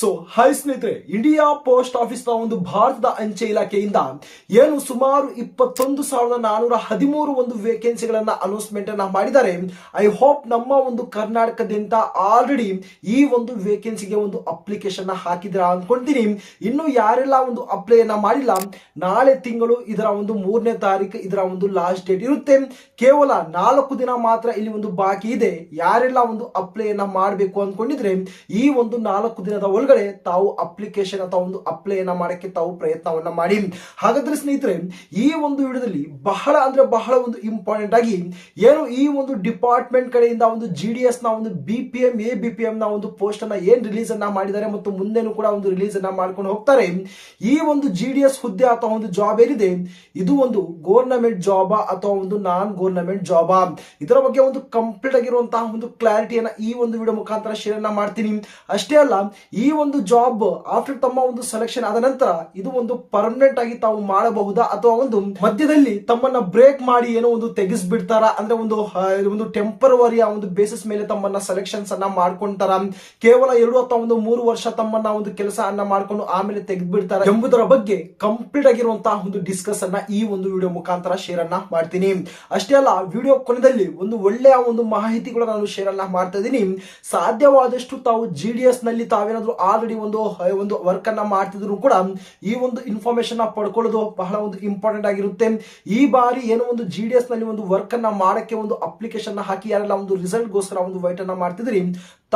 So hi ಸ್ನೇಹಿತರೆ, India post ಆಫೀಸ್ನ ಒಂದು ಭಾರತದ ಅಂಚೆ ಇಲಾಖೆಯಿಂದ ಏನು ಸುಮಾರು ಇಪ್ಪತ್ತೊಂದು ಸಾವಿರದ ನಾನೂರ ಹದಿಮೂರು ಒಂದು ವೇಕೆನ್ಸಿಗಳನ್ನ ಅನೌನ್ಸ್ಮೆಂಟ್ ಅನ್ನ ಮಾಡಿದ್ದಾರೆ. ಐ ಹೋಪ್ ನಮ್ಮ ಒಂದು ಕರ್ನಾಟಕದಿಂದ ಆಲ್ರೆಡಿ ಈ ಒಂದು ವೇಕೆನ್ಸಿಗೆ ಒಂದು ಅಪ್ಲಿಕೇಶನ್ ಹಾಕಿದ್ರ ಅನ್ಕೊಂತೀನಿ ಇನ್ನು ಯಾರೆಲ್ಲ ಒಂದು ಅಪ್ಲೈ ಅನ್ನ ಮಾಡಿಲ್ಲ, ನಾಳೆ ತಿಂಗಳು ಇದರ ಒಂದು ಮೂರನೇ ತಾರೀಕು ಇದರ ಒಂದು ಲಾಸ್ಟ್ ಡೇಟ್ ಇರುತ್ತೆ. ಕೇವಲ ನಾಲ್ಕು ದಿನ ಮಾತ್ರ ಇಲ್ಲಿ ಒಂದು ಬಾಕಿ ಇದೆ. ಯಾರೆಲ್ಲ ಒಂದು ಅಪ್ಲೈಯನ್ನ ಮಾಡಬೇಕು ಅನ್ಕೊಂಡಿದ್ರೆ ಈ ಒಂದು ನಾಲ್ಕು ದಿನದ ಒಳಗಡೆ ತಾವು ಅಪ್ಲಿಕೇಶನ್ ಅಥವಾ ಒಂದು ಅಪ್ಲೈ ಅನ್ನ ಮಾಡಕ್ಕೆ ತಾವು ಪ್ರಯತ್ನವನ್ನ ಮಾಡಿ. ಹಾಗಾದ್ರೆ ಸ್ನೇಹಿತರೆ, ಈ ಒಂದು ವಿಡಿಯೋದಲ್ಲಿ ಬಹಳ ಅಂದ್ರೆ ಬಹಳ ಒಂದು ಇಂಪಾರ್ಟೆಂಟ್ ಆಗಿ ಏನು ಈ ಒಂದು ಡಿಪಾರ್ಟ್ಮೆಂಟ್ ಕಡೆಯಿಂದ ಒಂದು ಜಿ ಡಿ ಎಸ್ನ ಒಂದು B P M A B P M ನ ಒಂದು ಪೋಸ್ಟ್ ಅನ್ನ ಏನ್ ರಿಲೀಸ್ ಅನ್ನ ಮಾಡಿದ್ದಾರೆ ಮತ್ತು ಮುಂದೆನೂ ಕೂಡ ಒಂದು ರಿಲೀಸ್ ಅನ್ನ ಮಾಡ್ಕೊಂಡು ಹೋಗ್ತಾರೆ. ಈ ಒಂದು ಜಿ ಡಿ ಎಸ್ ಹುದ್ದೆ ಅಥವಾ ಒಂದು ಜಾಬ್ ಏನಿದೆ, ಇದು ಒಂದು ಗೋರ್ನಮೆಂಟ್ ಜಾಬಾ ಅಥವಾ ಒಂದು ನಾನ್ ಗೋರ್ನಮೆಂಟ್ ಜಾಬಾ ಇದರ ಬಗ್ಗೆ ಒಂದು ಕಂಪ್ಲೀಟ್ ಆಗಿರುವಂತಹ ಒಂದು ಕ್ಲಾರಿಟಿಯನ್ನ ಈ ಒಂದು ವಿಡಿಯೋ ಮುಖಾಂತರ ಶೇರ್ ಮಾಡ್ತೀನಿ. ಅಷ್ಟೇ ಅಲ್ಲ, ಈ ಒಂದು ಜಾಬ್ ಆಫ್ಟರ್ ತಮ್ಮ ಒಂದು ಸೆಲೆಕ್ಷನ್ ಆದ ನಂತರ ಇದು ಒಂದು ಪರ್ಮನೆಂಟ್ ಆಗಿ ತಾವು ಮಾಡಬಹುದಾ ಅಥವಾ ಒಂದು ಮಧ್ಯದಲ್ಲಿ ತಮ್ಮನ್ನ ಬ್ರೇಕ್ ಮಾಡಿ ಏನೋ ಒಂದು ತೆಗೆಸ್ಬಿಡ್ತಾರ? ಅಂದ್ರೆ ಒಂದು ಒಂದು ಟೆಂಪರವರಿ ಆ ಒಂದು ಬೇಸಿಸ್ ಮೇಲೆ ತಮ್ಮನ್ನ ಸೆಲೆಕ್ಷನ್ಸ್ ಅನ್ನ ಮಾಡ್ಕೊಂತಾರ? ಕೇವಲ ಎರಡು ಅಥವಾ ಒಂದು ಮೂರು ವರ್ಷ ತಮ್ಮನ್ನ ಒಂದು ಕೆಲಸ ಅನ್ನ ಮಾಡ್ಕೊಂಡು ಆಮೇಲೆ ತೆಗೆದ್ಬಿಡ್ತಾರ ಎಂಬುದರ ಬಗ್ಗೆ ಕಂಪ್ಲೀಟ್ ಆಗಿರುವಂತಹ ಒಂದು ಡಿಸ್ಕಸ್ ಅನ್ನ ಈ ಒಂದು ವಿಡಿಯೋ ಮುಖಾಂತರ ಶೇರ್ ಅನ್ನ ಮಾಡ್ತೀನಿ. ಅಷ್ಟೇ ಅಲ್ಲ ವಿಡಿಯೋ ಕೊನೆಯಲ್ಲಿ ಒಂದು ಒಳ್ಳೆಯ ಒಂದು ಮಾಹಿತಿಗಳು ನಾನು ಶೇರ್ ಅನ್ನ ಮಾಡ್ತಾ ಇದ್ದೀನಿ. ಸಾಧ್ಯವಾದಷ್ಟು ತಾವು ಜಿ ಡಿ ಎಸ್ನಲ್ಲಿ ತಾವೇನಾದ್ರೂ ಆಲ್ರೆಡಿ ಒಂದು ಒಂದು ವರ್ಕ್ ಅನ್ನ ಮಾಡ್ತಿದ್ರು ಕೂಡ ಈ ಒಂದು ಇನ್ಫಾರ್ಮೇಶನ್ ಪಡ್ಕೊಳ್ಳೋದು ಬಹಳ ಒಂದು ಇಂಪಾರ್ಟೆಂಟ್ ಆಗಿರುತ್ತೆ. ಈ ಬಾರಿ ಏನೋ ಒಂದು ಜಿ ಡಿ ಎಸ್ನಲ್ಲಿ ಒಂದು ವರ್ಕ್ ಅನ್ನ ಮಾಡಕ್ಕೆ ಒಂದು ಅಪ್ಲಿಕೇಶನ್ ಹಾಕಿ, ಯಾರೆಲ್ಲ ಒಂದು ರಿಸಲ್ಟ್ ಗೋಸ್ಕರ ಒಂದು ವೈಟ್ ಅನ್ನ ಮಾಡ್ತಿದ್ರಿ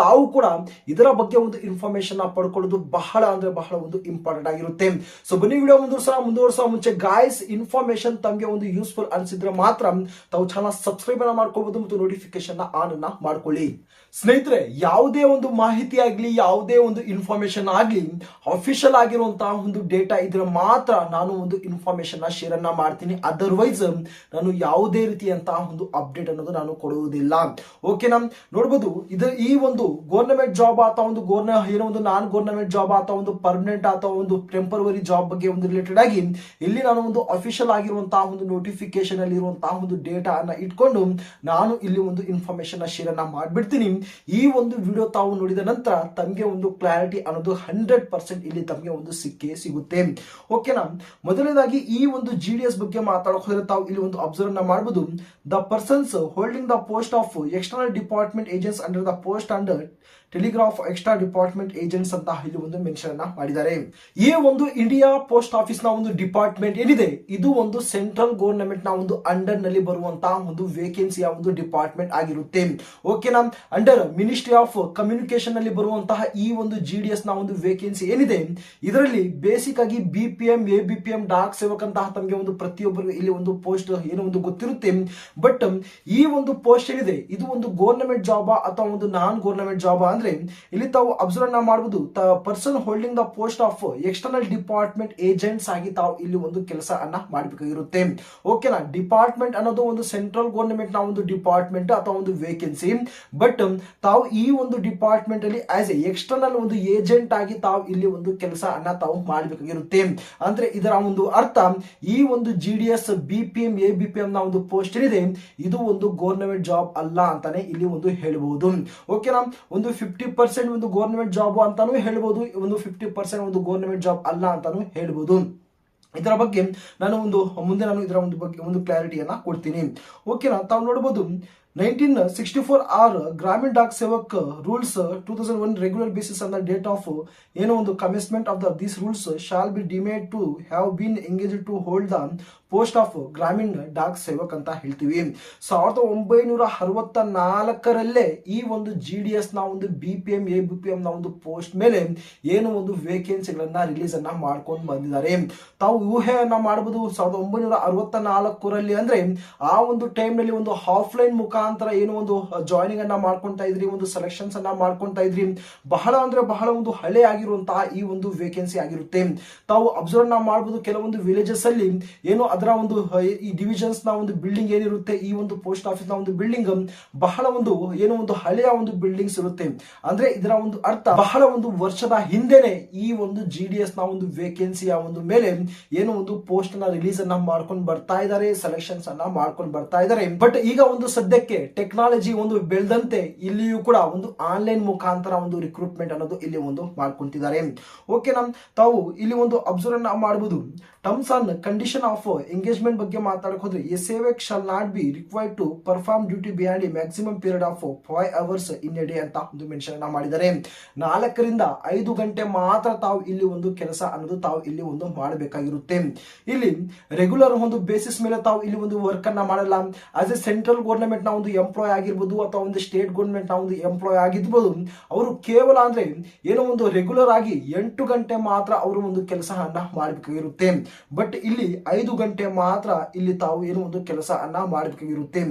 ತಾವು ಕೂಡ ಇದರ ಬಗ್ಗೆ ಒಂದು ಇನ್ಫಾರ್ಮೇಶನ್ ಪಡ್ಕೊಳ್ಳೋದು ಬಹಳ ಅಂದ್ರೆ ಬಹಳ ಒಂದು ಇಂಪಾರ್ಟೆಂಟ್ ಆಗಿರುತ್ತೆ. ಸೊ ಬನ್ನಿ ವಿಡಿಯೋ ಮುಂದುವರ್ಸ ಮುಂದುವರ್ಸ ಮುಂಚೆ ಗಾಯ್ಸ್ ಇನ್ಫಾರ್ಮೇಶನ್ ತಮಗೆ ಒಂದು ಯೂಸ್ಫುಲ್ ಅನಿಸಿದ್ರೆ ಮಾತ್ರ ತಾವು ಚಾನಲ್ ಸಬ್ಸ್ಕ್ರೈಬ್ ಅನ್ನ ಮಾಡ್ಕೋಬಹುದು ಮತ್ತು ನೋಟಿಫಿಕೇಶನ್ ಆನ್ ಅನ್ನ ಮಾಡ್ಕೊಳ್ಳಿ. ಸ್ನೇಹಿತರೆ, ಯಾವುದೇ ಒಂದು ಮಾಹಿತಿ ಆಗ್ಲಿ, ಯಾವುದೇ ಒಂದು ಇನ್ಫಾರ್ಮೇಶನ್ ಆಗ್ಲಿ ಅಫಿಷಿಯಲ್ ಆಗಿರುವಂತಹ ಒಂದು ಡೇಟಾ ಇದ್ರೆ ಮಾತ್ರ ನಾನು ಒಂದು ಇನ್ಫಾರ್ಮೇಶನ್ ಶೇರ್ ಅನ್ನ ಮಾಡ್ತೀನಿ. ಅದರ್ವೈಸ್ ನಾನು ಯಾವುದೇ ರೀತಿಯಂತಹ ಒಂದು ಅಪ್ಡೇಟ್ ಅನ್ನೋದು ನಾನು ಕೊಡುವುದಿಲ್ಲ. ಓಕೆನಾ ನೋಡ್ಬೋದು, ಇದು ಈ ಒಂದು ಗೌರ್ನಮೆಂಟ್ ಜಾಬ್ ಅಥವಾ ಒಂದು ಗೋರ್ನ ಏನೋ ಒಂದು ನಾನ್ ಗೌರ್ನಮೆಂಟ್ ಜಾಬ್ ಅಥವಾ ಒಂದು ಪರ್ಮನೆಂಟ್ ಅಥವಾ ಒಂದು ಟೆಂಪರವರಿ ಜಾಬ್ ಬಗ್ಗೆ ಒಂದು ರಿಲೇಟೆಡ್ ಆಗಿ ಇಲ್ಲಿ ನಾನು ಒಂದು ಅಫಿಷಿಯಲ್ ಆಗಿರುವಂತಹ ಒಂದು ನೋಟಿಫಿಕೇಶನ್ ಅಲ್ಲಿ ಇರುವಂತಹ ಒಂದು ಡೇಟಾ ಅನ್ನ ಇಟ್ಕೊಂಡು ನಾನು ಇಲ್ಲಿ ಒಂದು ಇನ್ಫಾರ್ಮೇಶನ್ ಶೇರ್ ಅನ್ನ ಮಾಡ್ಬಿಡ್ತೀನಿ. ಈ ಒಂದು ವಿಡಿಯೋ ತಾವು ನೋಡಿದ ನಂತರ ತಮಗೆ ಒಂದು ಕ್ಲಾರಿಟಿ ಅನ್ನೋದು ಹಂಡ್ರೆಡ್ ಪರ್ಸೆಂಟ್ ಇಲ್ಲಿ ತಮಗೆ ಒಂದು ಸಿಕ್ಕೇ ಸಿಗುತ್ತೆ. ಓಕೆನಾ ಮೊದಲನೇದಾಗಿ ಈ ಒಂದು ಜಿ ಡಿ ಎಸ್ ಬಗ್ಗೆ ಮಾತಾಡೋಕೆ ಹೋದ್ರೆ ತಾವು ಇಲ್ಲಿ ಒಂದು ಅಬ್ಸರ್ವ್ ಮಾಡಬಹುದು the persons holding the post of external department agents under the post under telegraph extra department agents ಅಂತ ಇಲ್ಲಿ ಒಂದು ಮೆನ್ಷನ್ ಅನ್ನ ಮಾಡಿದ್ದಾರೆ. ಈ ಒಂದು ಇಂಡಿಯಾ ಪೋಸ್ಟ್ ಆಫೀಸ್ನ ಒಂದು ಡಿಪಾರ್ಟ್ಮೆಂಟ್ ಏನಿದೆ? ಇದು ಒಂದು ಸೆಂಟ್ರಲ್ ಗವರ್ನಮೆಂಟ್ನ ಒಂದು ಅಂಡರ್ನಲ್ಲಿ ಬರುವಂತಹ ಒಂದು ವೇಕೆನ್ಸಿಯ ಒಂದು ಡಿಪಾರ್ಟ್ಮೆಂಟ್ ಆಗಿರುತ್ತೆ. ಓಕೆನಾ ಅಂಡರ್ ಮಿನಿಸ್ಟ್ರಿ ಆಫ್ ಕಮ್ಯುನಿಕೇಶನ್ನಲ್ಲಿ ಬರುವಂತಹ ಈ ಒಂದು ಜಿ ಡಿ ಎಸ್ನ ಒಂದು ವೇಕೆನ್ಸಿ ಏನಿದೆ? ಇದರಲ್ಲಿ ಬೇಸಿಕ್ ಆಗಿ B P M A B P M Dak Sevak ಅಂತಹ ತಮಗೆ ಒಂದು ಪ್ರತಿಯೊಬ್ಬರು ಇಲ್ಲಿ ಒಂದು ಪೋಸ್ಟ್ ಏನೋ ಒಂದು ಗೊತ್ತಿರುತ್ತೆ. ಬಟ್ ಈ ಒಂದು ಪೋಸ್ಟ್ ಏನಿದೆ? ಇದು ಒಂದು ಗವರ್ನಮೆಂಟ್ ಜಾಬ್ ಅಥವಾ ಒಂದು ನಾನ್ ಗೌರ್ನಮೆಂಟ್ ಜಾಬ್ ಅಂದ್ರೆ ಇಲ್ಲಿ ತಾವು ಅಬ್ಸರ್ವ್ನ ಮಾಡಬಹುದು person holding the post of external department agents ಆಗಿ ತಾವು ಇಲ್ಲಿ ಒಂದು ಕೆಲಸ ಅನ್ನ ಮಾಡಬೇಕಾಗಿರುತ್ತೆ ಓಕೆನಾ ಡಿಪಾರ್ಟ್ಮೆಂಟ್ ಅನ್ನೋದು ಒಂದು ಸೆಂಟ್ರಲ್ ಗೌರ್ಮೆಂಟ್ನ ಒಂದು ಡಿಪಾರ್ಟ್ಮೆಂಟ್ ಅಥವಾ ಒಂದು ವೇಕೆನ್ಸಿ ಬಟ್ ತಾವು ಈ ಒಂದು ಡಿಪಾರ್ಟ್ಮೆಂಟ್ ಅಲ್ಲಿ ಆಸ್ ಎ ಎಕ್ಸ್ಟರ್ನಲ್ ಒಂದು ಏಜೆಂಟ್ ಆಗಿ ತಾವು ಇಲ್ಲಿ ಒಂದು ಕೆಲಸ ಅನ್ನ ತಾವು ಮಾಡಬೇಕಾಗಿರುತ್ತೆ. ಅಂದ್ರೆ ಇದರ ಒಂದು ಅರ್ಥ, ಈ ಒಂದು G D S B P M A B P M ನ ಒಂದು ಪೋಸ್ಟ್ ಏನಿದೆ, ಇದು ಒಂದು ಗೌರ್ಮೆಂಟ್ ಜಾಬ್ ಅಲ್ಲ ಅಂತಾನೆ ಇಲ್ಲಿ ಒಂದು ಹೇಳಬಹುದು ಓಕೆನಾ ಒಂದು ಫಿಫ್ಟಿ ಪರ್ಸೆಂಟ್ ಒಂದು ಗೌರ್ಮೆಂಟ್ ಜಾಬ್ ಅಂತಾನೂ ಹೇಳ್ಬೋದು, ಒಂದು ಫಿಫ್ಟಿ ಪರ್ಸೆಂಟ್ ಒಂದು ಗೌರ್ಮೆಂಟ್ ಜಾಬ್ ಅಲ್ಲ ಅಂತಾನೂ ಹೇಳ್ಬೋದು. ಇದರ ಬಗ್ಗೆ ನಾನು ಒಂದು, ಮುಂದೆ ನಾನು ಇದರ ಒಂದು ಬಗ್ಗೆ, ಒಂದು ಕ್ಲಾರಿಟಿಯನ್ನ ಕೊಡ್ತೀನಿ. ಓಕೆನಾ ತಾವು ನೋಡಬಹುದು nineteen sixty four or Gramin Dak Sevak rules two thousand one regular basis on the date of ಏನೋ ಒಂದು commitment of the these rules shall be deemed to have been engage to hold the post of Gramin Dak Sevak ಅಂತ ಹೇಳ್ತೀವಿ. ಸಾವಿರದ ಒಂಬೈನೂರ ಅರವತ್ತ ನಾಲ್ಕರಲ್ಲೇ ಈ ಒಂದು G D ಎಸ್ನ ಒಂದು B P M A B P M ನ ಒಂದು ಪೋಸ್ಟ್ ಮೇಲೆ ಏನು ಒಂದು ವೇಕೆನ್ಸಿಗಳನ್ನ ರಿಲೀಸ್ ಅನ್ನ ಮಾಡ್ಕೊಂಡು ಬಂದಿದ್ದಾರೆ. ತಾವು ಊಹೆಯನ್ನ ಮಾಡಬಹುದು ಸಾವಿರದ ಒಂಬೈನೂರ ಅರವತ್ತ ನಾಲ್ಕರಲ್ಲಿ ಅಂದ್ರೆ ಆ ಒಂದು ಟೈಮ್ನಲ್ಲಿ ಒಂದು ಆಫ್ಲೈನ್ ಮುಖಾಂತರ ಏನು ಒಂದು ಜಾಯ್ನಿಂಗ್ ಅನ್ನ ಮಾಡ್ಕೊಂತಾ ಇದ್ರಿ, ಒಂದು ಸೆಲೆಕ್ಷನ್ಸ್ ಅನ್ನ ಮಾಡ್ಕೊಂತಾ ಇದ್ರಿ. ಬಹಳ ಅಂದ್ರೆ ಬಹಳ ಒಂದು ಹಳೆ ಆಗಿರುವಂತಹ ಈ ಒಂದು ವೇಕೆನ್ಸಿ ಆಗಿರುತ್ತೆ. ತಾವು ಅಬ್ಸರ್ವ್ನ ಮಾಡಬಹುದು ಕೆಲವೊಂದು ವಿಲೇಜಸ್ ಅಲ್ಲಿ ಏನು ಅದರ ಒಂದು ಈ ಡಿವಿಷನ್ಸ್ನ ಒಂದು ಬಿಲ್ಡಿಂಗ್ ಏನಿರುತ್ತೆ, ಈ ಒಂದು ಪೋಸ್ಟ್ ಆಫೀಸ್ನ ಒಂದು ಬಿಲ್ಡಿಂಗ್ ಬಹಳ ಒಂದು, ಏನೋ ಒಂದು ಹಳೆಯ ಒಂದು ಬಿಲ್ಡಿಂಗ್ಸ್ ಇರುತ್ತೆ. ಅಂದ್ರೆ ಇದರ ಒಂದು ಅರ್ಥ, ಬಹಳ ಒಂದು ವರ್ಷದ ಹಿಂದೆನೆ ಈ ಒಂದು ಜಿ ಡಿ ಎಸ್ನ ಒಂದು ವೇಕೆನ್ಸಿಯ ಒಂದು ಮೇಲೆ ಏನೋ ಒಂದು ಪೋಸ್ಟ್ನ ರಿಲೀಸ್ ಅನ್ನ ಮಾಡ್ಕೊಂಡು ಬರ್ತಾ ಇದ್ದಾರೆ ಸೆಲೆಕ್ಷನ್ಸ್ ಅನ್ನ ಮಾಡ್ಕೊಂಡು ಬರ್ತಾ ಇದ್ದಾರೆ ಬಟ್ ಈಗ ಒಂದು ಸದ್ಯಕ್ಕೆ ಟೆಕ್ನಾಲಜಿ ಒಂದು ಬೆಳೆದಂತೆ ಇಲ್ಲಿಯೂ ಕೂಡ ಒಂದು ಆನ್ಲೈನ್ ಮುಖಾಂತರ ಒಂದು ರಿಕ್ರೂಟ್ಮೆಂಟ್ ಅನ್ನೋದು ಇಲ್ಲಿ ಒಂದು ಮಾಡ್ಕೊಂತಿದ್ದಾರೆ. ಓಕೆನಾ ತಾವು ಇಲ್ಲಿ ಒಂದು ಅಬ್ಸರ್ವ್ ಮಾಡಬಹುದು terms on condition of engagement ಬಗ್ಗೆ ಮಾತಾಡಕ್ ಹೋದ್ರೆ a Sevak shall not be required to perform duty beyond a maximum period of five hours in a day ಅಂತ ಒಂದು ಮೆನ್ಷನ್ ಮಾಡಿದ್ದಾರೆ. ನಾಲ್ಕರಿಂದ ಐದು ಗಂಟೆ ಮಾತ್ರ ತಾವು ಇಲ್ಲಿ ಒಂದು ಕೆಲಸ ಅನ್ನೋದು ತಾವು ಇಲ್ಲಿ ಒಂದು ಮಾಡಬೇಕಾಗಿರುತ್ತೆ. ಇಲ್ಲಿ ರೆಗ್ಯುಲರ್ ಒಂದು ಬೇಸಿಸ್ ಮೇಲೆ ತಾವು ಇಲ್ಲಿ ಒಂದು ವರ್ಕ್ ಅನ್ನ ಮಾಡಲ್ಲ. ಆಸ್ ಎ ಸೆಂಟ್ರಲ್ ಗೌರ್ಮೆಂಟ್ನ ಒಂದು ಎಂಪ್ಲಾಯ್ ಆಗಿರ್ಬೋದು ಅಥವಾ ಒಂದು ಸ್ಟೇಟ್ ಗೌರ್ಮೆಂಟ್ನ ಒಂದು ಎಂಪ್ಲಾಯ್ ಆಗಿರ್ಬೋದು, ಅವರು ಕೇವಲ ಅಂದ್ರೆ ಏನೋ ಒಂದು ರೆಗ್ಯುಲರ್ ಆಗಿ ಎಂಟು ಗಂಟೆ ಮಾತ್ರ ಅವರು ಒಂದು ಕೆಲಸವನ್ನ ಮಾಡಬೇಕಾಗಿರುತ್ತೆ. ಬಟ್ ಇಲ್ಲಿ ಐದು ಗಂಟೆ ಮಾತ್ರ ಇಲ್ಲಿ ತಾವು ಏನೋ ಒಂದು ಕೆಲಸ ಅನ್ನ ಮಾಡಬೇಕಾಗಿರುತ್ತೆ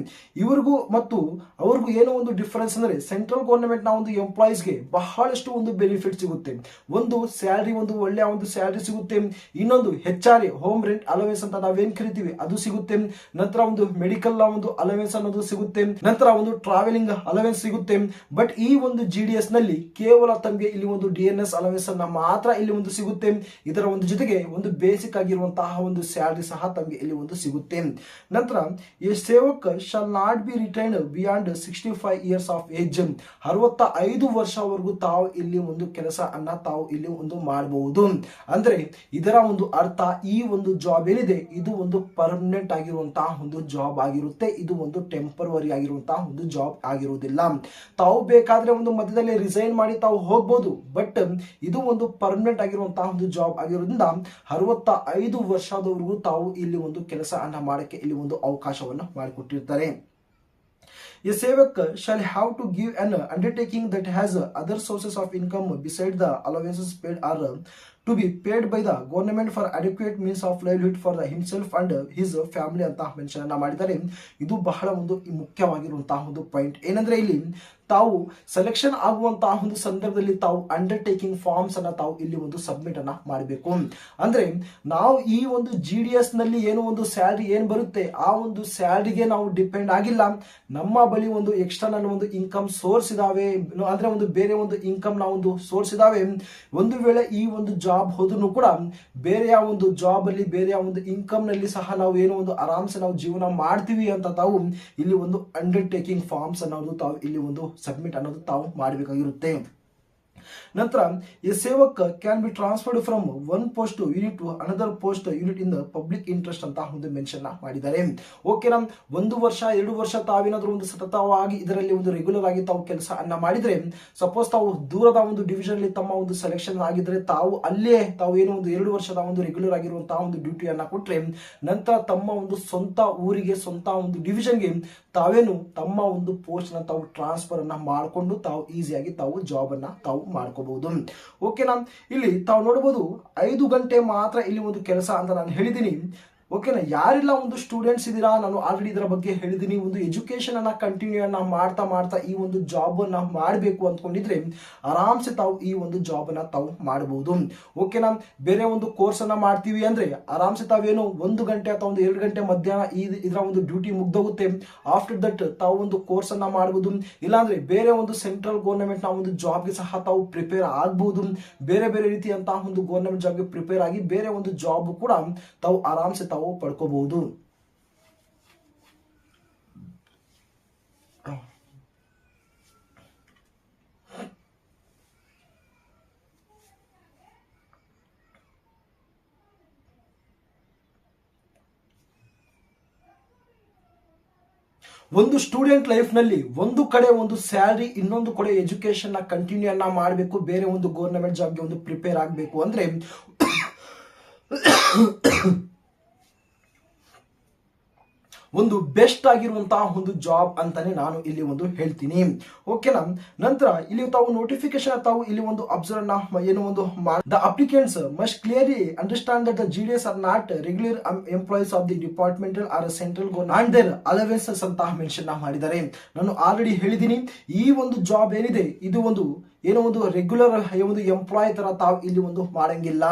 ಇವ್ರಿಗೂ ಮತ್ತು ಅವ್ರಿಗೂ ಏನೋ ಒಂದು ಡಿಫರೆನ್ಸ್ ಅಂದ್ರೆ ಸೆಂಟ್ರಲ್ ಗೌರ್ಮೆಂಟ್ನ ಒಂದು ಎಂಪ್ಲಾಯೀಸ್ಗೆ ಬಹಳಷ್ಟು ಒಂದು ಬೆನಿಫಿಟ್ ಸಿಗುತ್ತೆ. ಒಂದು ಸ್ಯಾಲರಿ ಒಂದು ಒಳ್ಳೆಯ ಒಂದು ಸ್ಯಾಲರಿ ಸಿಗುತ್ತೆ. ಇನ್ನೊಂದು H R A home rent allowance ಅಂತ ನಾವೇನ್ ಕರಿತೀವಿ? ಅದು ಸಿಗುತ್ತೆ. ನಂತರ ಒಂದು ಮೆಡಿಕಲ್ ಒಂದು ಅಲವೆನ್ಸ್ ಅನ್ನೋದು ಸಿಗುತ್ತೆ. ನಂತರ ಒಂದು ಟ್ರಾವೆಲಿಂಗ್ ಅಲವೆನ್ಸ್ ಸಿಗುತ್ತೆ. ಬಟ್ ಈ ಒಂದು ಜಿ ನಲ್ಲಿ ಕೇವಲ ತಮಗೆ ಇಲ್ಲಿ ಒಂದು ಡಿ ಎನ್ ಎಸ್ ಅಲವೆನ್ಸ್ ಅನ್ನ ಮಾತ್ರ ಇಲ್ಲಿ ಒಂದು ಸಿಗುತ್ತೆ. ಇದರ ಒಂದು ಜೊತೆಗೆ ಒಂದು ಬೇಸಿಕ್ ಆಗಿರುವಂತಹ ಒಂದು ಸ್ಯಾಲರಿ ಸಹ ತಮಗೆ ಇಲ್ಲಿ ಒಂದು ಸಿಗುತ್ತೆ. ನಂತರ, ಈ Sevak shall not be retired beyond sixty five years of age ಅರವತ್ತ ಐದು ವರ್ಷವರೆಗೂ ತಾವು ಇಲ್ಲಿ ಒಂದು ಕೆಲಸ ಅನ್ನ ತಾವು ಇಲ್ಲಿ ಒಂದು ಮಾಡಬಹುದು ಅಂದ್ರೆ, ಇದರ ಒಂದು ಅರ್ಥ ಈ ಒಂದು ಜಾಬ್ ಏನಿದೆ, ಇದು ಒಂದು ಪರ್ಮನೆಂಟ್ ಆಗಿರುವಂತಹ ಒಂದು ಜಾಬ್ ಆಗಿರುತ್ತೆ. ಇದು ಒಂದು ಟೆಂಪರವರಿ ಆಗಿರುವಂತಹ ಒಂದು ಜಾಬ್ ಆಗಿರುವುದಿಲ್ಲ. ತಾವು ಬೇಕಾದ್ರೆ ಒಂದು ಮಧ್ಯದಲ್ಲಿ ರಿಸೈನ್ ಮಾಡಿ ತಾವು ಹೋಗ್ಬೋದು. ಬಟ್ ಇದು ಒಂದು ಪರ್ಮನೆಂಟ್ ಆಗಿರುವಂತಹ ಒಂದು ಜಾಬ್ ಆಗಿರೋದ್ರಿಂದ ಅರವತ್ತ ಐದು ವರ್ಷದವರೆಗೂ ತಾವು ಇಲ್ಲಿ ಒಂದು ಕೆಲಸ ಅನ್ನ ಮಾಡಕ್ಕೆ ಇಲ್ಲಿ ಒಂದು ಅವಕಾಶವನ್ನು ಮಾಡಿಕೊಟ್ಟಿರ್ತಾರೆ. A Sevak shall have to give an undertaking that has other sources of income beside the allowances paid are to be paid by the government for adequate means of livelihood for the himself and his family ಅಂತ mention ಮಾಡಿದ್ದಾರೆ. ಇದು ಬಹಳ ಒಂದು ಮುಖ್ಯವಾಗಿರುವಂತಹ ಒಂದು point ಏನಂದ್ರೆ ಇಲ್ಲಿ ತಾವು selection ಆಗುವಂತಹ ಒಂದು ಸಂದರ್ಭದಲ್ಲಿ ತಾವು ಅಂಡರ್ಟೇಕಿಂಗ್ ಫಾರ್ಮ್ಸ್ ಅನ್ನ ತಾವು ಇಲ್ಲಿ ಒಂದು ಸಬ್ಮಿಟ್ ಅನ್ನ ಮಾಡಬೇಕು. ಅಂದ್ರೆ ನಾವು ಈ ಒಂದು ಜಿ ಡಿ ಎಸ್ನಲ್ಲಿ ಏನು ಒಂದು ಸ್ಯಾಲ್ರಿ ಏನ್ ಬರುತ್ತೆ, ಆ ಒಂದು ಸ್ಯಾಲ್ರಿಗೆ ನಾವು ಡಿಪೆಂಡ್ ಆಗಿಲ್ಲ. ನಮ್ಮ ಬಳಿ ಒಂದು ಎಕ್ಸ್ಟರ್ನಲ್ ಒಂದು ಇನ್ಕಮ್ ಸೋರ್ಸ್ ಇದಾವೆ. ಅಂದ್ರೆ ಒಂದು ಬೇರೆ ಒಂದು ಇನ್ಕಮ್ನ ಒಂದು ಸೋರ್ಸ್ ಇದಾವೆ. ಒಂದು ವೇಳೆ ಈ ಒಂದು ಜಾಬ್ ಹೋದ್ರು ಕೂಡ ಬೇರೆ ಯಾವ ಒಂದು ಜಾಬ್ ಅಲ್ಲಿ, ಬೇರೆ ಯಾವ ಒಂದು ಇನ್ಕಮ್ನಲ್ಲಿ ಸಹ ನಾವು ಏನೋ ಒಂದು ಆರಾಮ್ಸೆ ನಾವು ಜೀವನ ಮಾಡ್ತೀವಿ ಅಂತ ತಾವು ಇಲ್ಲಿ ಒಂದು ಅಂಡರ್ಟೇಕಿಂಗ್ ಫಾರ್ಮ್ಸ್ ಅನ್ನೋದು ತಾವು ಇಲ್ಲಿ ಒಂದು ಸಬ್ಮಿಟ್ ಅನ್ನೋದು ತಾವು ಮಾಡಬೇಕಾಗಿರುತ್ತೆ. ನಂತರ a Sevak can be transferred from one post unit to another post unit in the public interest ಅಂತ ಒಂದು ಮೆನ್ಷನ್ ಮಾಡಿದ್ದಾರೆ. ಓಕೆನಾ ಒಂದು ವರ್ಷ, ಎರಡು ವರ್ಷ ತಾವೇನಾದ್ರೂ ಒಂದು ಸತತವಾಗಿ ಇದರಲ್ಲಿ ಒಂದು ರೆಗ್ಯುಲರ್ ಆಗಿ ತಾವು ಕೆಲಸ ಅನ್ನ ಮಾಡಿದ್ರೆ ಸಪೋಸ್ ತಾವು ದೂರದ ಒಂದು ಡಿವಿಷನ್ ಅಲ್ಲಿ ತಮ್ಮ ಒಂದು ಸೆಲೆಕ್ಷನ್ ಆಗಿದ್ರೆ ತಾವು ಅಲ್ಲೇ ತಾವು ಏನೋ ಒಂದು ಎರಡು ವರ್ಷದ ಒಂದು ರೆಗ್ಯುಲರ್ ಆಗಿರುವಂತಹ ಒಂದು ಡ್ಯೂಟಿಯನ್ನ ಕೊಟ್ರೆ, ನಂತರ ತಮ್ಮ ಒಂದು ಸ್ವಂತ ಊರಿಗೆ, ಸ್ವಂತ ಒಂದು ಡಿವಿಷನ್ಗೆ ತಾವೇನು ತಮ್ಮ ಒಂದು ಪೋಸ್ಟ್ನ ತಾವು ಟ್ರಾನ್ಸ್ಫರ್ ಅನ್ನ ಮಾಡಿಕೊಂಡು ತಾವು ಈಸಿಯಾಗಿ ತಾವು ಜಾಬ್ ಅನ್ನ ತಾವು ಮಾಡ್ಕೋಬಹುದು. ಓಕೆನಾ ಇಲ್ಲಿ ತಾವು ನೋಡಬಹುದು ಐದು ಗಂಟೆ ಮಾತ್ರ ಇಲ್ಲಿ ಒಂದು ಕೆಲಸ ಅಂತ ನಾನು ಹೇಳಿದ್ದೀನಿ. ಓಕೆನಾ, ಯಾರೆಲ್ಲ ಒಂದು ಸ್ಟೂಡೆಂಟ್ಸ್ ಇದ್ದೀರಾ ನಾನು ಆಲ್ರೆಡಿ ಇದರ ಬಗ್ಗೆ ಹೇಳಿದ್ದೀನಿ ಒಂದು ಎಜುಕೇಶನ್ ಅನ್ನ ಕಂಟಿನ್ಯೂ ಅನ್ನ ಮಾಡ್ತಾ ಮಾಡ್ತಾ ಈ ಒಂದು ಜಾಬ್ ಅನ್ನ ಮಾಡಬೇಕು ಅಂದ್ಕೊಂಡಿದ್ರೆ ಆರಾಮ್ಸೆ ತಾವು ಈ ಒಂದು ಜಾಬ್ ಅನ್ನ ತಾವು ಮಾಡಬಹುದು ಓಕೆನಾ, ಬೇರೆ ಒಂದು ಕೋರ್ಸ್ ಅನ್ನ ಮಾಡ್ತೀವಿ ಅಂದ್ರೆ ಆರಾಮ್ಸೆ ತಾವೇನು ಒಂದು ಗಂಟೆ ಅಥವಾ ಒಂದು ಎರಡು ಗಂಟೆ ಮಧ್ಯಾಹ್ನ ಈ ಇದರ ಒಂದು ಡ್ಯೂಟಿ ಮುಗ್ದೋಗುತ್ತೆ. ಆಫ್ಟರ್ ದಟ್ ತಾವು ಒಂದು ಕೋರ್ಸ್ ಅನ್ನ ಮಾಡಬಹುದು ಇಲ್ಲಾಂದ್ರೆ ಬೇರೆ ಒಂದು ಸೆಂಟ್ರಲ್ ಗೌರ್ಮೆಂಟ್ನ ಒಂದು ಜಾಬ್ಗೆ ಸಹ ತಾವು ಪ್ರಿಪೇರ್ ಆಗಬಹುದು ಬೇರೆ ಬೇರೆ ರೀತಿಯಂತಹ ಒಂದು ಗೌರ್ಮೆಂಟ್ ಜಾಬ್ಗೆ ಪ್ರಿಪೇರ್ ಆಗಿ ಬೇರೆ ಒಂದು ಜಾಬ್ ಕೂಡ ತಾವು ಆರಾಮ್ಸೆ ತಾವು ಪಡ್ಕೋಬಹುದು ಒಂದು ಸ್ಟೂಡೆಂಟ್ ಲೈಫ್ನಲ್ಲಿ ಒಂದು ಕಡೆ ಒಂದು ಸ್ಯಾಲರಿ, ಇನ್ನೊಂದು ಕಡೆ ಎಜುಕೇಶನ್ನ ಕಂಟಿನ್ಯೂ ಅನ್ನ ಮಾಡಬೇಕು, ಬೇರೆ ಒಂದು ಗೌರ್ಮೆಂಟ್ ಜಾಬ್ಗೆ ಒಂದು ಪ್ರಿಪೇರ್ ಆಗಬೇಕು ಅಂದ್ರೆ ಒಂದು ಬೆಸ್ಟ್ ಆಗಿರುವಂತಹ ಒಂದು ಜಾಬ್ ಅಂತಾನೆ ನಾನು ಇಲ್ಲಿ ಒಂದು ಹೇಳ್ತೀನಿ. ಓಕೆನಾ ನಂತರ ಇಲ್ಲಿ ತಾವು ನೋಟಿಫಿಕೇಶನ್ ತಾವು ಇಲ್ಲಿ ಒಂದು ಅಬ್ಸರ್ವ್ ಏನು ಒಂದು the applicants must clearly understand that the G D S are not regular employees of the departmental or central and their allowances ಅಂತ ಮೆನ್ಷನ್ ಮಾಡಿದ್ದಾರೆ. ನಾನು ಆಲ್ರೆಡಿ ಹೇಳಿದ್ದೀನಿ. ಈ ಒಂದು ಜಾಬ್ ಏನಿದೆ? ಇದು ಒಂದು ಏನೋ ಒಂದು ರೆಗ್ಯುಲರ್ ಒಂದು ಎಂಪ್ಲಾಯ್ ತರ ತಾವು ಇಲ್ಲಿ ಒಂದು ಮಾಡಂಗಿಲ್ಲ.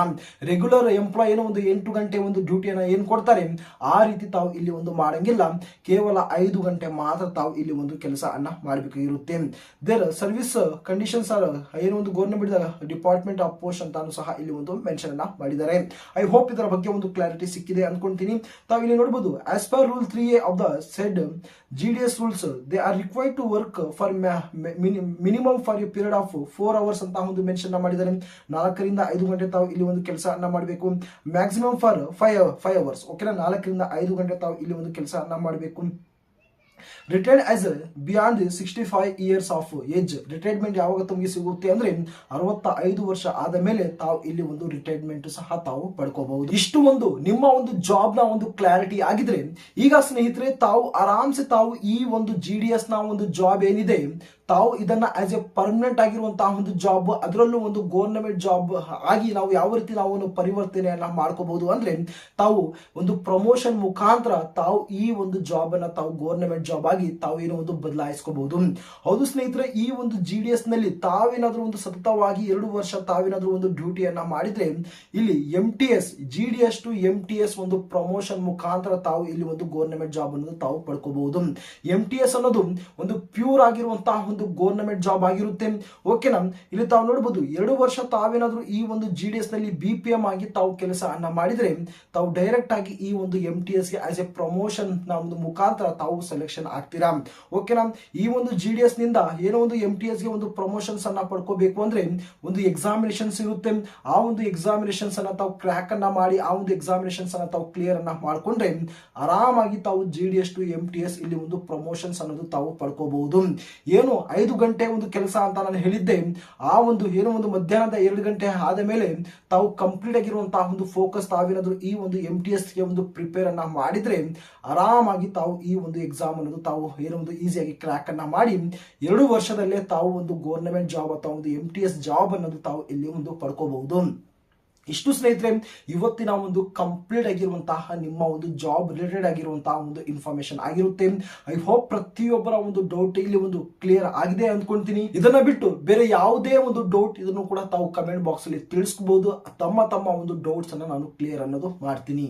ರೆಗ್ಯುಲರ್ ಎಂಪ್ಲಾಯ್ ಏನೋ ಒಂದು ಎಂಟು ಗಂಟೆ ಒಂದು ಡ್ಯೂಟಿಯನ್ನ ಏನು ಕೊಡ್ತಾರೆ? ಆ ರೀತಿ ತಾವು ಇಲ್ಲಿ ಒಂದು ಮಾಡಂಗಿಲ್ಲ. ಕೇವಲ ಐದು ಗಂಟೆ ಮಾತ್ರ ತಾವು ಇಲ್ಲಿ ಒಂದು ಕೆಲಸ ಅನ್ನ ಮಾಡಬೇಕಾಗಿರುತ್ತೆ ದೇರ್ ಸರ್ವಿಸ್ ಕಂಡೀಷನ್ಸ್ ಆರ್ ಏನೋ ಒಂದು ಗೌರ್ಮೆಂಟ್ ಡಿಪಾರ್ಟ್ಮೆಂಟ್ ಆಫ್ ಪೋಸ್ಟ್ ಅಂತ ಸಹ ಇಲ್ಲಿ ಒಂದು ಮೆನ್ಷನ್ ಅನ್ನ ಮಾಡಿದ್ದಾರೆ. ಐ ಹೋಪ್ ಇದರ ಬಗ್ಗೆ ಒಂದು ಕ್ಲಾರಿಟಿ ಸಿಕ್ಕಿದೆ ಅನ್ಕೊಂತೀನಿ. ತಾವು ಇಲ್ಲಿ ನೋಡಬಹುದು as per rule three A of the said G D S rules they are required to work for minimum for a period of four hours ಅಂತ ಒಂದು ಮೆನ್ಷನ್ ಮಾಡಿದ್ದಾರೆ. ನಾಲ್ಕರಿಂದ ಐದು ಗಂಟೆ ತಾವು ಇಲ್ಲಿ ಒಂದು ಕೆಲಸವನ್ನ ಮಾಡಬೇಕು. Maximum for five five hours ಓಕೆನಾ ನಾಲ್ಕರಿಂದ ಐದು ಗಂಟೆ ತಾವು ಇಲ್ಲಿ ಒಂದು ಕೆಲಸವನ್ನ ಮಾಡಬೇಕು. Retired as beyond sixty five years of age retirement ಯಾವಾಗ ತಮಗೆ ಸಿಗುತ್ತೆ ಅಂದ್ರೆ ಅರವತ್ತ ಐದು ವರ್ಷ ಆದ ಮೇಲೆ ತಾವು ಇಲ್ಲಿ ಒಂದು ರಿಟೈರ್ಮೆಂಟ್ ಸಹ ತಾವು ಪಡ್ಕೋಬಹುದು. ಇಷ್ಟು ಒಂದು ನಿಮ್ಮ ಒಂದು ಜಾಬ್ನ ಒಂದು ಕ್ಲಾರಿಟಿ ಆಗಿದ್ರೆ, ಈಗ ಸ್ನೇಹಿತರೆ, ತಾವು ಆರಾಮ್ಸೆ ತಾವು ಈ ಒಂದು ಜಿ ಡಿ ಎಸ್ನ ಒಂದು ಜಾಬ್ ಏನಿದೆ ತಾವು ಇದನ್ನ ಆಸ್ ಎ ಪರ್ಮನೆಂಟ್ ಆಗಿರುವಂತಹ ಒಂದು ಜಾಬ್ ಅದರಲ್ಲೂ ಒಂದು ಗೌರ್ನಮೆಂಟ್ ಜಾಬ್ ಆಗಿ ನಾವು ಯಾವ ರೀತಿ ನಾವು ಪರಿವರ್ತನೆಯನ್ನ ಮಾಡ್ಕೋಬಹುದು ಅಂದ್ರೆ ತಾವು ಒಂದು ಪ್ರಮೋಷನ್ ಮುಖಾಂತರ ತಾವು ಈ ಒಂದು ಜಾಬ್ ಅನ್ನ ತಾವು ಗೌರ್ನಮೆಂಟ್ ಜಾಬ್ ಆಗಿ ತಾವು ಏನೋ ಒಂದು ಬದಲಾಯಿಸ್ಕೋಬಹುದು. ಹೌದು ಸ್ನೇಹಿತರೆ, ಈ ಒಂದು ಜಿ ಡಿ ಎಸ್ನಲ್ಲಿ ತಾವೇನಾದ್ರೂ ಒಂದು ಸತತವಾಗಿ ಎರಡು ವರ್ಷ ತಾವೇನಾದ್ರೂ ಒಂದು ಡ್ಯೂಟಿಯನ್ನ ಮಾಡಿದ್ರೆ ಇಲ್ಲಿ ಎಂ ಟಿ ಟು ಎಂ ಒಂದು ಪ್ರಮೋಷನ್ ಮುಖಾಂತರ ತಾವು ಇಲ್ಲಿ ಒಂದು ಗೌರ್ನಮೆಂಟ್ ಜಾಬ್ ಅನ್ನೋದು ತಾವು ಪಡ್ಕೋಬಹುದು. ಎಂ ಟಿ ಅನ್ನೋದು ಒಂದು ಪ್ಯೂರ್ ಆಗಿರುವಂತಹ ಒಂದು ಗೌರ್ನಮೆಂಟ್ ಜಾಬ್ ಆಗಿರುತ್ತೆ. ಓಕೆನಾ ಇಲ್ಲಿ ತಾವು ನೋಡಬಹುದು ಎರಡು ವರ್ಷ ತಾವೇನಾದ್ರೂ ಈ ಒಂದು ಜಿ ಡಿ ಎಸ್ನಲ್ಲಿ ಬಿ ಪಿ ಎಂ ಆಗಿ ತಾವು ಕೆಲಸ ಅನ್ನ ಮಾಡಿದ್ರೆ, ತಾವು ಡೈರೆಕ್ಟ್ ಆಗಿ ಈ ಒಂದು ಎಂ ಟಿ ಎಸ್ಗೆ ಆಸ್ ಎ ಪ್ರಮೋಷನ್ನ ಒಂದು ಮುಖಾಂತರ ತಾವು ಸೆಲೆಕ್ಷನ್ ಆಗ್ತೀರಾ? ಓಕೆನಾ ಈ ಒಂದು ಜಿ ಡಿ ಎಸ್ನಿಂದ ಏನೋ ಒಂದು ಎಂ ಟಿ ಎಸ್ಗೆ ಒಂದು ಪ್ರಮೋಷನ್ಸ್ ಅನ್ನ ಪಡ್ಕೋಬೇಕು ಅಂದ್ರೆ, ಒಂದು ಎಕ್ಸಾಮಿನೇಷನ್ಸ್ ಇರುತ್ತೆ. ಆ ಒಂದು ಎಕ್ಸಾಮಿನೇಷನ್ಸ್ ಅನ್ನ ತಾವು ಕ್ರ್ಯಾಕ್ ಅನ್ನ ಮಾಡಿ, ಆ ಒಂದು ಎಕ್ಸಾಮಿನೇಷನ್ಸ್ ಅನ್ನ ತಾವು ಕ್ಲಿಯರ್ ಅನ್ನ ಮಾಡ್ಕೊಂಡ್ರೆ, ಆರಾಮಾಗಿ ತಾವು G D S to M T S ಇಲ್ಲಿ ಒಂದು ಪ್ರಮೋಷನ್ಸ್ ಅನ್ನೋದು ತಾವು ಪಡ್ಕೋಬಹುದು. ಏನು ಐದು ಗಂಟೆ ಒಂದು ಕೆಲಸ ಅಂತ ನಾನು ಹೇಳಿದ್ದೆ. ಆ ಒಂದು ಏನೋ ಒಂದು ಮಧ್ಯಾಹ್ನದ ಎರಡು ಗಂಟೆ ಆದ ಮೇಲೆ ತಾವು ಕಂಪ್ಲೀಟ್ ಆಗಿರುವಂತಹ ಒಂದು ಫೋಕಸ್ ತಾವೇನಾದ್ರೂ ಈ ಒಂದು ಎಂ ಟಿ ಎಸ್ಗೆ ಒಂದು ಪ್ರಿಪೇರ್ ಅನ್ನ ಮಾಡಿದ್ರೆ ಆರಾಮಾಗಿ ತಾವು ಈ ಒಂದು ಎಕ್ಸಾಮ್ ಅನ್ನೋದು ತಾವು ಏನೋ ಒಂದು ಈಸಿಯಾಗಿ ಕ್ರ್ಯಾಕ್ ಅನ್ನ ಮಾಡಿ ಎರಡು ವರ್ಷದಲ್ಲೇ ತಾವು ಒಂದು ಗೌರ್ನಮೆಂಟ್ ಜಾಬ್ ಅಥವಾ ಒಂದು ಎಂ ಟಿ ಎಸ್ ಜಾಬ್ ಅನ್ನೋದು ತಾವು ಇಲ್ಲಿ ಒಂದು ಪಡ್ಕೋಬಹುದು. ಇಷ್ಟು ಸ್ನೇಹಿತರೆ, ಇವತ್ತಿನ ಒಂದು ಕಂಪ್ಲೀಟ್ ಆಗಿರುವಂತಹ ನಿಮ್ಮ ಒಂದು ಜಾಬ್ ರಿಲೇಟೆಡ್ ಆಗಿರುವಂತಹ ಒಂದು ಇನ್ಫಾರ್ಮೇಶನ್ ಆಗಿರುತ್ತೆ. ಐ ಹೋಪ್ ಪ್ರತಿಯೊಬ್ಬರ ಒಂದು ಡೌಟ್ ಇಲ್ಲಿ ಒಂದು ಕ್ಲಿಯರ್ ಆಗಿದೆ ಅಂದ್ಕೊಂತೀನಿ. ಇದನ್ನ ಬಿಟ್ಟು ಬೇರೆ ಯಾವುದೇ ಒಂದು ಡೌಟ್ ಇದನ್ನು ಕೂಡ ತಾವು ಕಮೆಂಟ್ ಬಾಕ್ಸ್ ಅಲ್ಲಿ ತಿಳಿಸಬಹುದು ತಮ್ಮ ತಮ್ಮ ಒಂದು ಡೌಟ್ಸ್ ಅನ್ನ ನಾನು ಕ್ಲಿಯರ್ ಅನ್ನೋದು ಮಾಡ್ತೀನಿ.